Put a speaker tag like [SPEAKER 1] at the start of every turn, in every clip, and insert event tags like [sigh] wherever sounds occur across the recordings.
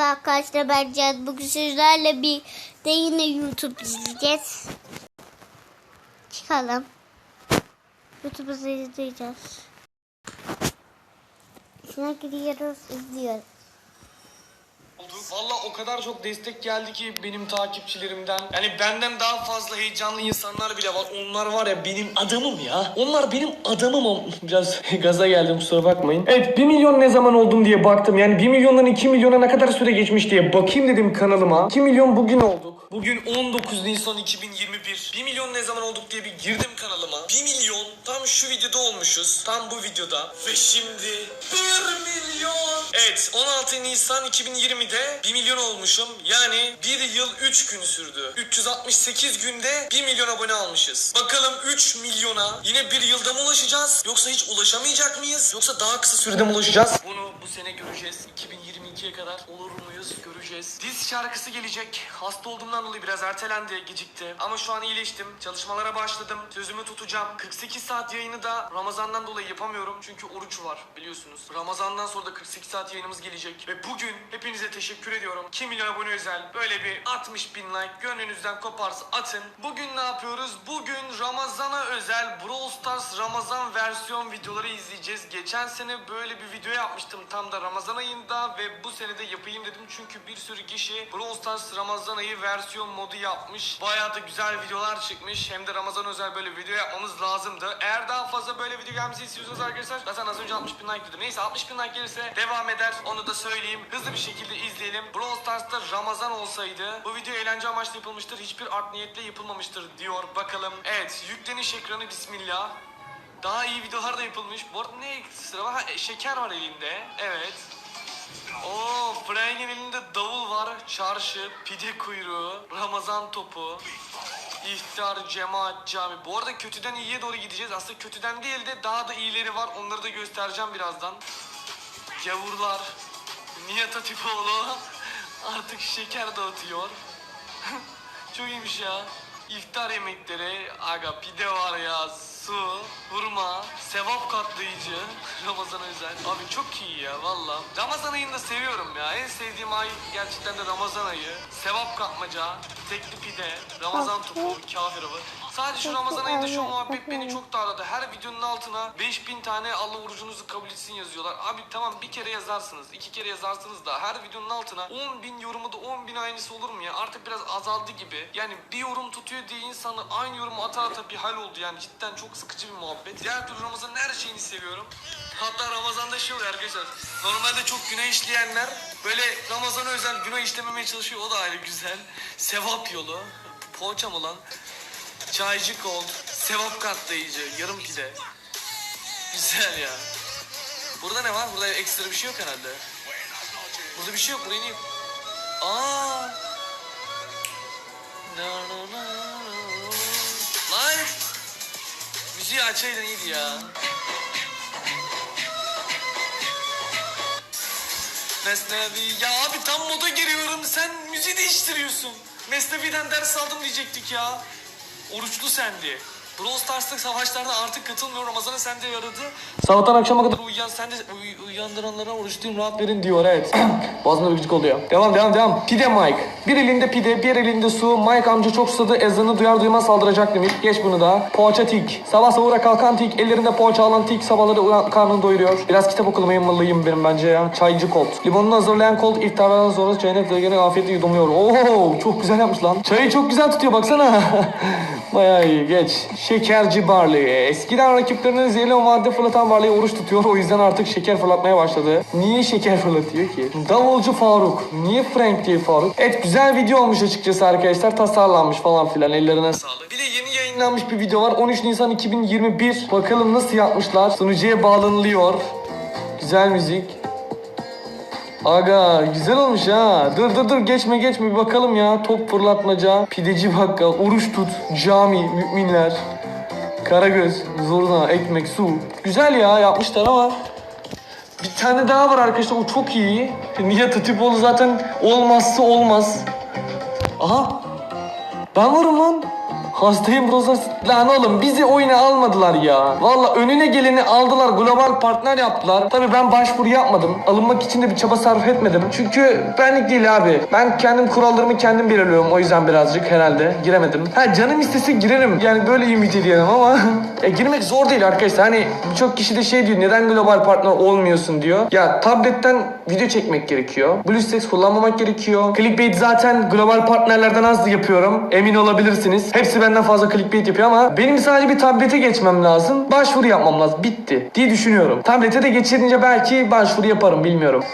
[SPEAKER 1] Merhaba arkadaşlar ben Can. Bugün sizlerle bir de yine YouTube izleyeceğiz. Çıkalım. YouTube'u izleyeceğiz. Şuna giriyoruz, izliyoruz.
[SPEAKER 2] Valla o kadar çok destek geldi ki benim takipçilerimden. Yani benden daha fazla heyecanlı insanlar bile var. Onlar var ya benim adamım ya. Onlar benim adamım. [laughs] Biraz [laughs] gaza geldim kusura bakmayın. Evet 1 milyon ne zaman oldum diye baktım. Yani 1 milyondan 2 milyona ne kadar süre geçmiş diye bakayım dedim kanalıma. 2 milyon bugün olduk. Bugün 19 Nisan 2021. 1 milyon ne zaman olduk diye bir girdim kanalıma. 1 milyon tam şu videoda olmuşuz. Tam bu videoda. Ve şimdi 1 milyon. Evet 16 Nisan 2020'de 1 milyon olmuşum. Yani 1 yıl 3 gün sürdü. 368 günde 1 milyon abone almışız. Bakalım 3 milyona yine bir yılda mı ulaşacağız? Yoksa hiç ulaşamayacak mıyız? Yoksa daha kısa sürede mi ulaşacağız? Bunu bu sene göreceğiz. 2022'ye kadar olur muyuz? Göreceğiz. Diz şarkısı gelecek. Hasta olduğumdan dolayı biraz ertelendi, gecikti. Ama şu an iyileştim. Çalışmalara başladım. Sözümü tutacağım. 48 saat yayını da Ramazan'dan dolayı yapamıyorum. Çünkü oruç var biliyorsunuz. Ramazan'dan sonra da 48 saat yayınımız gelecek. Ve bugün hepinize teşekkür ediyorum. 2 milyon abone özel böyle bir 60 bin like gönlünüzden koparsa atın. Bugün ne yapıyoruz? Bugün Ramazan'a özel Brawl Stars Ramazan versiyon videoları izleyeceğiz. Geçen sene böyle bir video yapmıştım tam da Ramazan ayında ve bu sene de yapayım dedim. Çünkü bir sürü kişi Brawl Stars Ramazan ayı versiyon modu yapmış. Bayağı da güzel videolar çıkmış. Hem de Ramazan özel böyle video yapmamız lazımdı. Eğer daha fazla böyle video gelmesi istiyorsanız arkadaşlar zaten az önce 60 bin like dedim. Neyse 60 bin like gelirse devam eder. Onu da söyleyeyim. Hızlı bir şekilde izleyelim. Brawl Stars'ta Ramazan olsaydı bu video eğlence amaçlı yapılmıştır. Hiçbir art niyetle yapılmamıştır diyor. Bakalım. Evet yükleniş ekranı bismillah. Daha iyi videolar da yapılmış. Bu arada ne sıra var? Ha, e, şeker var elinde. Evet. Oo, Frank'in elinde davul var, çarşı, pide kuyruğu, Ramazan topu, iftar, cemaat, cami. Bu arada kötüden iyiye doğru gideceğiz. Aslında kötüden değil de daha da iyileri var. Onları da göstereceğim birazdan. Gavurlar, Nihat Hatipoğlu [laughs] artık şeker dağıtıyor. [laughs] Çok iyiymiş ya. İftar yemekleri, aga pide var ya, su, hurma, sevap katlayıcı, [laughs] Ramazan özel. Abi çok iyi ya valla. Ramazan ayını da seviyorum ya. En sevdiğim ay gerçekten de Ramazan ayı. Sevap katmaca, tekli pide, Ramazan topu, kafir avı. Sadece şu Ramazan ayında şu muhabbet beni çok darladı. Her videonun altına 5000 tane Allah orucunuzu kabul etsin yazıyorlar. Abi tamam bir kere yazarsınız, iki kere yazarsınız da her videonun altına 10 bin yorumu da 10 bin aynısı olur mu ya? Artık biraz azaldı gibi. Yani bir yorum tutuyor diye insanlar aynı yorumu ata ata bir hal oldu yani. Cidden çok sıkıcı bir muhabbet. Diğer türlü Ramazan'ın her şeyini seviyorum. Hatta Ramazan'da şey oluyor arkadaşlar. Normalde çok günah işleyenler böyle Ramazan'a özel günah işlememeye çalışıyor. O da ayrı güzel. Sevap yolu. Poğaça mı lan? Çaycı kol, sevap katlayıcı, yarım pide. Güzel ya. Burada ne var? Burada ekstra bir şey yok herhalde. Burada bir şey yok. Burayı niye... Aa. Na, na, na, Müziği açaydın iyiydi ya. Mesnevi. Ya abi tam moda giriyorum. Sen müziği değiştiriyorsun. Mesnevi'den ders aldım diyecektik ya. Oruçlu sendi. Brawl Stars'ta savaşlarda artık katılmıyor. Ramazan'a sen de yaradı. Sabahtan akşama kadar uyuyan sen de uy- uyandıranlara oruçluyum rahat verin diyor evet. [clears throat] Boğazımda bir gıcık oluyor. Devam devam devam. Pide Mike. Bir elinde pide, bir elinde su. Mike amca çok susadı. Ezanı duyar duymaz saldıracak demiş. Geç bunu da. Poğaça tik. Sabah sahura kalkan tik. Ellerinde poğaça alan tik. Sabahları uyan, karnını doyuruyor. Biraz kitap okuma yapmalıyım benim bence ya. Çaycı Colt. Limonunu hazırlayan Colt iftardan sonra çayını dölgene afiyetle yudumluyor. Oo çok güzel yapmış lan. Çayı çok güzel tutuyor baksana. [laughs] Bayağı iyi geç. Şekerci Barley. Eskiden rakiplerinin zehirli madde fırlatan Barley oruç tutuyor. O yüzden artık şeker fırlatmaya başladı. Niye şeker fırlatıyor ki? Davulcu Faruk. Niye Frank değil Faruk? Evet güzel video olmuş açıkçası arkadaşlar. Tasarlanmış falan filan. Ellerine sağlık. Bir de yeni yayınlanmış bir video var. 13 Nisan 2021. Bakalım nasıl yapmışlar. Sunucuya bağlanılıyor. Güzel müzik. Aga güzel olmuş ha. Dur dur dur geçme geçme bir bakalım ya. Top fırlatmaca, pideci bakkal, oruç tut, cami, müminler, karagöz, zurna, ekmek, su. Güzel ya yapmışlar ama bir tane daha var arkadaşlar o çok iyi. Nihat Hatipoğlu zaten olmazsa olmaz. Aha ben varım lan. Hastayım Rosa. Lan oğlum bizi oyuna almadılar ya. Valla önüne geleni aldılar. Global partner yaptılar. Tabii ben başvuru yapmadım. Alınmak için de bir çaba sarf etmedim. Çünkü benlik değil abi. Ben kendim kurallarımı kendim belirliyorum. O yüzden birazcık herhalde giremedim. Ha canım istese girerim. Yani böyle ümit ediyorum ama [laughs] e, girmek zor değil arkadaşlar. Hani birçok kişi de şey diyor. Neden global partner olmuyorsun diyor. Ya tabletten video çekmek gerekiyor. BlueStacks kullanmamak gerekiyor. Clickbait zaten global partnerlerden az yapıyorum. Emin olabilirsiniz. Hepsi benden fazla clickbait yapıyor ama benim sadece bir tablete geçmem lazım. Başvuru yapmam lazım. Bitti diye düşünüyorum. Tablete de geçirince belki başvuru yaparım bilmiyorum.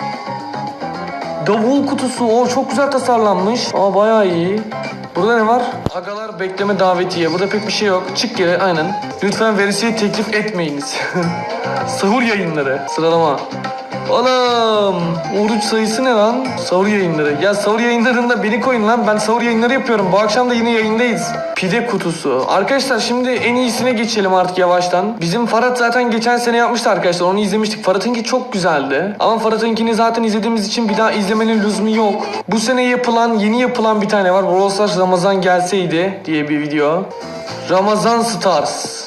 [SPEAKER 2] Davul kutusu. O çok güzel tasarlanmış. Aa bayağı iyi. Burada ne var? Agalar bekleme davetiye. Burada pek bir şey yok. Çık geri aynen. Lütfen veresiye teklif etmeyiniz. [laughs] Sahur yayınları. Sıralama. Oğlum oruç sayısı ne lan? Sahur yayınları. Ya sahur yayınlarında beni koyun lan. Ben sahur yayınları yapıyorum. Bu akşam da yine yayındayız. Pide kutusu. Arkadaşlar şimdi en iyisine geçelim artık yavaştan. Bizim Farhat zaten geçen sene yapmıştı arkadaşlar. Onu izlemiştik. Farhat'ınki çok güzeldi. Ama Farhat'ınkini zaten izlediğimiz için bir daha izlemenin lüzumu yok. Bu sene yapılan, yeni yapılan bir tane var. Brawl Ramazan gelseydi diye bir video. Ramazan Stars.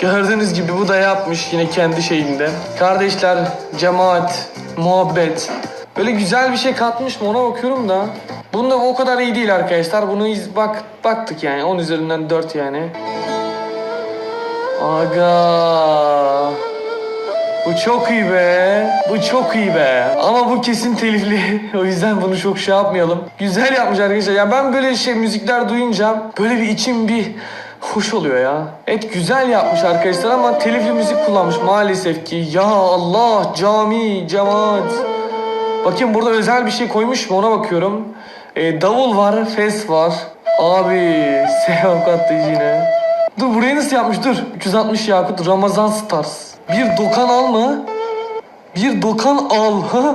[SPEAKER 2] Gördüğünüz gibi bu da yapmış yine kendi şeyinde. Kardeşler, cemaat, muhabbet. Böyle güzel bir şey katmış mı ona bakıyorum da. Bunda o kadar iyi değil arkadaşlar. Bunu iz, bak baktık yani 10 üzerinden 4 yani. Aga. Bu çok iyi be. Bu çok iyi be. Ama bu kesin telifli. [laughs] o yüzden bunu çok şey yapmayalım. Güzel yapmış arkadaşlar. Ya ben böyle şey müzikler duyunca böyle bir içim bir hoş oluyor ya. Evet güzel yapmış arkadaşlar ama telifli müzik kullanmış maalesef ki. Ya Allah cami, cemaat. Bakayım burada özel bir şey koymuş mu ona bakıyorum. Ee, davul var, fes var. Abi [laughs] selam kattı yine. Dur burayı nasıl yapmış dur. 360 Yakut Ramazan Stars. Bir dokan al mı? Bir dokan al. [laughs]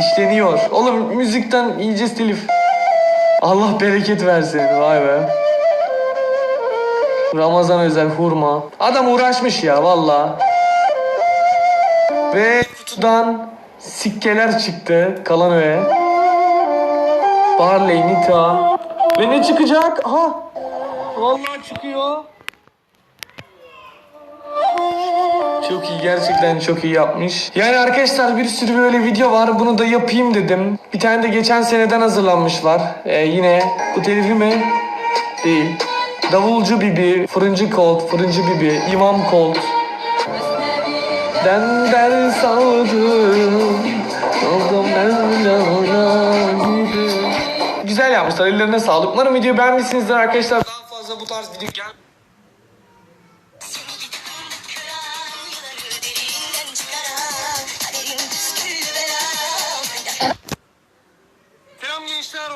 [SPEAKER 2] İşleniyor. Oğlum müzikten iyice telif. Allah bereket versin. Vay be. Ramazan özel hurma. Adam uğraşmış ya valla. Ve kutudan sikkeler çıktı. Kalan öğe. Barley, Nita. Ve ne çıkacak? Aha. Vallahi çıkıyor. Çok iyi gerçekten çok iyi yapmış. Yani arkadaşlar bir sürü böyle video var. Bunu da yapayım dedim. Bir tane de geçen seneden hazırlanmış var. Ee, yine bu telifi mi? Değil. Davulcu Bibi, Fırıncı Colt, Fırıncı Bibi, İmam savdım. Oldum gibi. Güzel yapmışlar. Ellerine sağlık. Umarım videoyu beğenmişsinizdir arkadaşlar. Daha fazla bu tarz video gel.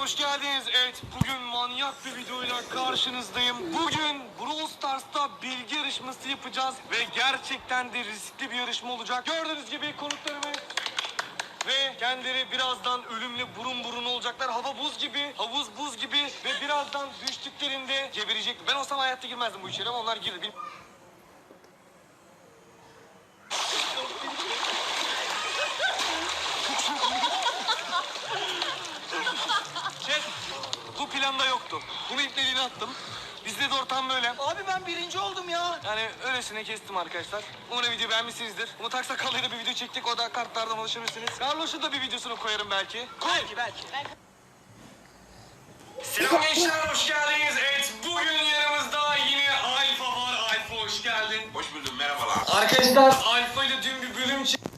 [SPEAKER 2] Hoş geldiniz. Evet, bugün manyak bir videoyla karşınızdayım. Bugün Brawl Stars'ta bilgi yarışması yapacağız ve gerçekten de riskli bir yarışma olacak. Gördüğünüz gibi konuklarımız ve kendileri birazdan ölümle burun burun olacaklar. Hava buz gibi, havuz buz gibi ve birazdan düştüklerinde geberecek. Ben olsam hayatta girmezdim bu içeri ama onlar girdi. Bil- bu planda yoktu. Bunu iplediğini attım. Bizde de ortam böyle.
[SPEAKER 3] Abi ben birinci oldum ya.
[SPEAKER 2] Yani öylesine kestim arkadaşlar. Umarım video beğenmişsinizdir. Bunu taksa kalıyla bir video çektik. O da kartlardan ulaşabilirsiniz. Carlos'un da bir videosunu koyarım belki.
[SPEAKER 3] Belki belki.
[SPEAKER 2] Selam gençler hoş geldiniz. Evet bugün yanımızda yine Alfa var. Alfa hoş geldin.
[SPEAKER 4] Hoş buldum merhabalar.
[SPEAKER 2] Arkadaşlar Alfa ile dün bir bölüm çektik.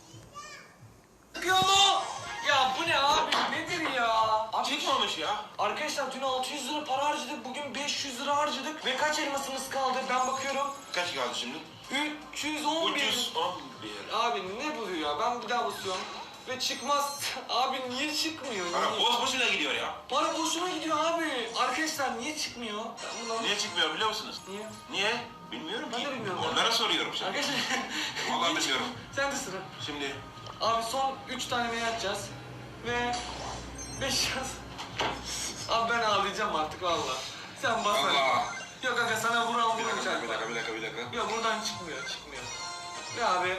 [SPEAKER 2] Çıkıyor mu? Bu ne abi nedir ya? Abi,
[SPEAKER 4] Çıkmamış ya.
[SPEAKER 2] Arkadaşlar dün 600 lira para harcadık. Bugün 500 lira harcadık. Ve kaç elmasımız kaldı? Ben bakıyorum.
[SPEAKER 4] Kaç kaldı şimdi?
[SPEAKER 2] 311.
[SPEAKER 4] 311.
[SPEAKER 2] Abi ne bu ya? Ben bir daha basıyorum. Ve çıkmaz. [laughs] Abi niye çıkmıyor?
[SPEAKER 4] Para
[SPEAKER 2] Niye?
[SPEAKER 4] boş boşuna gidiyor ya.
[SPEAKER 2] Para boşuna gidiyor abi. Arkadaşlar niye çıkmıyor? Ben.
[SPEAKER 4] Niye çıkmıyor biliyor musunuz?
[SPEAKER 2] Niye?
[SPEAKER 4] Niye? Bilmiyorum
[SPEAKER 2] Ben
[SPEAKER 4] ki.
[SPEAKER 2] de bilmiyorum.
[SPEAKER 4] Onlara soruyorum şimdi.
[SPEAKER 2] Arkadaşlar... [laughs]
[SPEAKER 4] Vallahi bilmiyorum.
[SPEAKER 2] Sen de sıra.
[SPEAKER 4] Şimdi
[SPEAKER 2] Abi son 3 tane mail atacağız. Ve 5 şans. Abi ben ağlayacağım artık valla. Sen bas hadi.
[SPEAKER 4] Allah.
[SPEAKER 2] Yok aga sana vuran
[SPEAKER 4] bir dakika, bir dakika, bir dakika, bir dakika.
[SPEAKER 2] Yok buradan çıkmıyor, çıkmıyor. Ve abi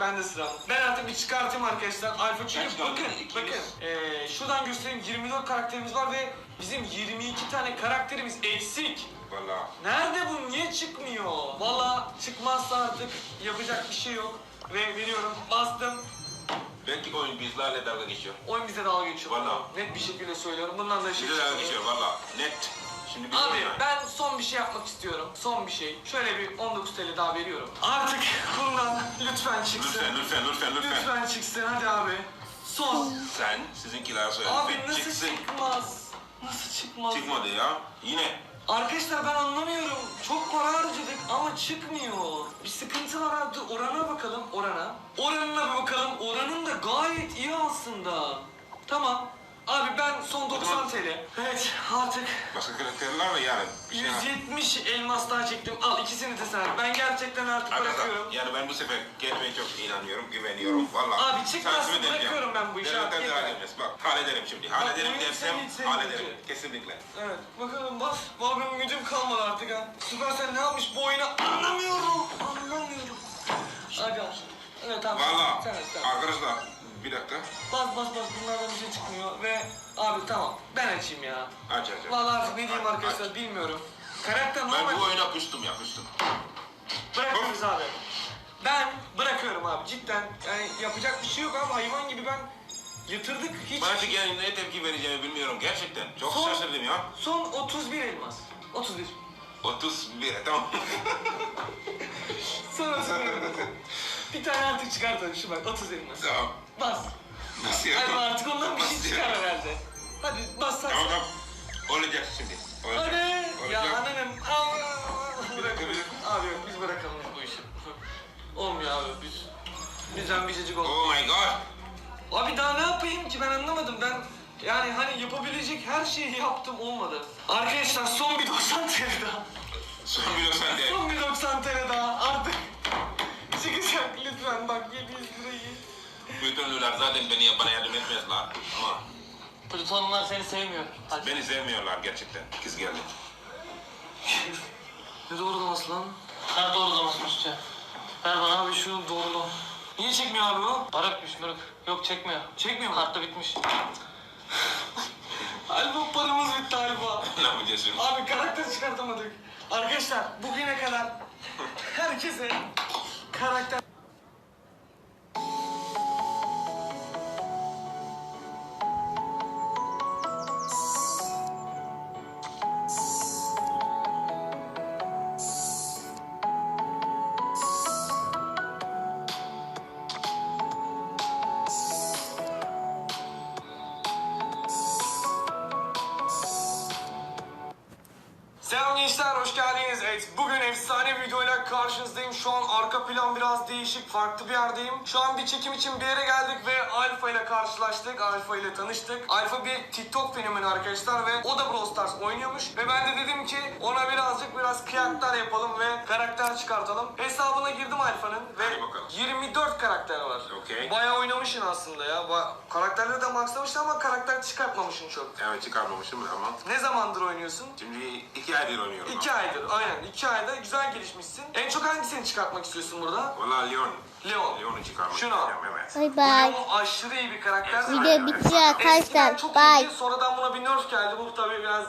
[SPEAKER 2] ben de sıra. Ben artık bir çıkartayım arkadaşlar. Alfa çünkü
[SPEAKER 4] Kaç kaldı?
[SPEAKER 2] bakın,
[SPEAKER 4] İkimiz.
[SPEAKER 2] bakın. Ee, şuradan göstereyim 24 karakterimiz var ve bizim 22 tane karakterimiz eksik.
[SPEAKER 4] Valla.
[SPEAKER 2] Nerede bu? Niye çıkmıyor? Valla çıkmazsa artık yapacak bir şey yok. Ve veriyorum. Bastım.
[SPEAKER 4] Belki oyun bizlerle dalga geçiyor.
[SPEAKER 2] Oyun bize dalga geçiyor.
[SPEAKER 4] Valla.
[SPEAKER 2] Net bir şekilde söylüyorum. Bundan da şey
[SPEAKER 4] Bize dalga geçiyor valla. Net. Şimdi biz
[SPEAKER 2] Abi
[SPEAKER 4] oynayalım.
[SPEAKER 2] ben son bir şey yapmak istiyorum. Son bir şey. Şöyle bir 19 TL daha veriyorum. Artık bundan lütfen çıksın.
[SPEAKER 4] Lütfen lütfen lütfen lütfen.
[SPEAKER 2] Lütfen çıksın hadi abi. Son.
[SPEAKER 4] Sen sizinkiler söyle.
[SPEAKER 2] Abi nasıl
[SPEAKER 4] çıksın.
[SPEAKER 2] çıkmaz? Nasıl çıkmaz?
[SPEAKER 4] Çıkmadı ya. Yine.
[SPEAKER 2] Arkadaşlar ben anlamıyorum. Çok para harcadık ama çıkmıyor. Bir sıkıntı var abi. Orana bakalım. Orana. Oranına bir bakalım. Oranın da gayet iyi aslında. Tamam. Abi ben son 90 TL. Evet artık
[SPEAKER 4] Başka karakterler var yani. Bir şey
[SPEAKER 2] 170 elmas daha çektim. Al ikisini de sen. Ben gerçekten artık
[SPEAKER 4] Arkadaşlar
[SPEAKER 2] bırakıyorum.
[SPEAKER 4] yani ben bu sefer kendime çok inanıyorum, güveniyorum valla.
[SPEAKER 2] Abi çıkmazsa
[SPEAKER 4] Sana söyleyeceğim.
[SPEAKER 2] bırakıyorum ben bu işi
[SPEAKER 4] devam
[SPEAKER 2] yeter.
[SPEAKER 4] edeceğiz. Bak hallederim şimdi. Hallederim
[SPEAKER 2] oyun
[SPEAKER 4] dersem
[SPEAKER 2] seni hiç sevmiyor
[SPEAKER 4] hallederim.
[SPEAKER 2] ki.
[SPEAKER 4] Kesinlikle.
[SPEAKER 2] Evet bakalım bas. Valla benim gücüm kalmadı artık ha. Süper sen ne yapmış bu oyunu anlamıyorum. Anlamıyorum. Aga. Evet tamam.
[SPEAKER 4] Valla
[SPEAKER 2] Sen, sen.
[SPEAKER 4] arkadaşlar bir dakika.
[SPEAKER 2] Bas bas bas bunlardan bir şey çıkmıyor ve abi tamam ben açayım ya.
[SPEAKER 4] Aç aç aç.
[SPEAKER 2] Vallahi artık ne diyeyim
[SPEAKER 4] Aç,
[SPEAKER 2] arkadaşlar
[SPEAKER 4] aç.
[SPEAKER 2] bilmiyorum. Karakter
[SPEAKER 4] Ben
[SPEAKER 2] normal
[SPEAKER 4] bu oyuna kustum ya kustum.
[SPEAKER 2] bırakıyoruz abi. Ben bırakıyorum abi cidden yani yapacak bir şey yok abi hayvan gibi ben yatırdık hiç.
[SPEAKER 4] Ben artık yani ne tepki vereceğimi bilmiyorum gerçekten. Çok
[SPEAKER 2] Son-
[SPEAKER 4] şaşırdım ya.
[SPEAKER 2] Son 31 elmas. 31.
[SPEAKER 4] 31 tamam. [laughs]
[SPEAKER 2] Son 31 elmas. [laughs] bir tane artık çıkartalım şu bak 30 elmas.
[SPEAKER 4] tamam.
[SPEAKER 2] Bas.
[SPEAKER 4] Nasıl
[SPEAKER 2] Hadi
[SPEAKER 4] ya?
[SPEAKER 2] artık ondan bir şey
[SPEAKER 4] Nasıl
[SPEAKER 2] çıkar
[SPEAKER 4] ya?
[SPEAKER 2] herhalde. Hadi bas sen.
[SPEAKER 4] Tamam tamam. Olacak şimdi. Olacak.
[SPEAKER 2] Hadi. Ya
[SPEAKER 4] Olacak. dakika.
[SPEAKER 2] Abi yok biz bırakalım bu işi. Olmuyor abi biz. Bizden bir cacık olmuyor.
[SPEAKER 4] Oh my god.
[SPEAKER 2] Abi daha ne yapayım ki ben anlamadım. Ben yani hani yapabilecek her şeyi yaptım olmadı. Arkadaşlar son bir 90 TL daha.
[SPEAKER 4] Son bir sen de. [laughs]
[SPEAKER 2] Son bir 90 TL daha artık. Çıkacak lütfen bak 700 lirayı.
[SPEAKER 4] Bütünlüler zaten beni bana yardım etmezler. Ama
[SPEAKER 3] Plutonlar seni sevmiyor. Hadi.
[SPEAKER 4] beni sevmiyorlar gerçekten. Kız geldi.
[SPEAKER 2] Ne doğrulaması lan?
[SPEAKER 3] Kart doğrulaması üstü. Ver bana.
[SPEAKER 2] Abi şu doğrula. Niye çekmiyor abi o?
[SPEAKER 3] Barakmış mırık. Yok çekmiyor.
[SPEAKER 2] Çekmiyor mu?
[SPEAKER 3] Kartta bitmiş. [laughs]
[SPEAKER 2] Alfa paramız bitti Alfa.
[SPEAKER 4] ne yapacağız şimdi?
[SPEAKER 2] Abi karakter çıkartamadık. Arkadaşlar bugüne kadar herkese karakter... Selam gençler, hoş geldiniz. Efsane videoyla karşınızdayım. Şu an arka plan biraz değişik, farklı bir yerdeyim. Şu an bir çekim için bir yere geldik ve Alfa ile karşılaştık. Alfa ile tanıştık. Alfa bir TikTok fenomeni arkadaşlar ve o da Brawl Stars oynuyormuş. Ve ben de dedim ki ona birazcık biraz kıyaklar yapalım ve karakter çıkartalım. Hesabına girdim Alfa'nın ve
[SPEAKER 4] Hadi bakalım.
[SPEAKER 2] 24 karakter var.
[SPEAKER 4] Okey.
[SPEAKER 2] Bayağı oynamışsın aslında ya. Ba- karakterleri de maxlamışsın ama karakter çıkartmamışsın çok.
[SPEAKER 4] Evet çıkarmamışım ama
[SPEAKER 2] Ne zamandır oynuyorsun?
[SPEAKER 4] şimdi iki aydır oynuyorum.
[SPEAKER 2] İki aydır aynen iki ayda güzel gelişmişsin. En çok hangisini çıkartmak istiyorsun burada?
[SPEAKER 4] Valla Leon.
[SPEAKER 2] Leon.
[SPEAKER 4] Leon'u çıkarmak
[SPEAKER 2] Şunu.
[SPEAKER 4] istiyorum evet.
[SPEAKER 1] Bay bay.
[SPEAKER 2] Leon aşırı iyi bir karakter.
[SPEAKER 1] Video bitti
[SPEAKER 2] Eskiden
[SPEAKER 1] arkadaşlar.
[SPEAKER 2] çok
[SPEAKER 1] Bye.
[SPEAKER 2] iyiydi, sonradan buna bir nerf geldi. Bu tabii biraz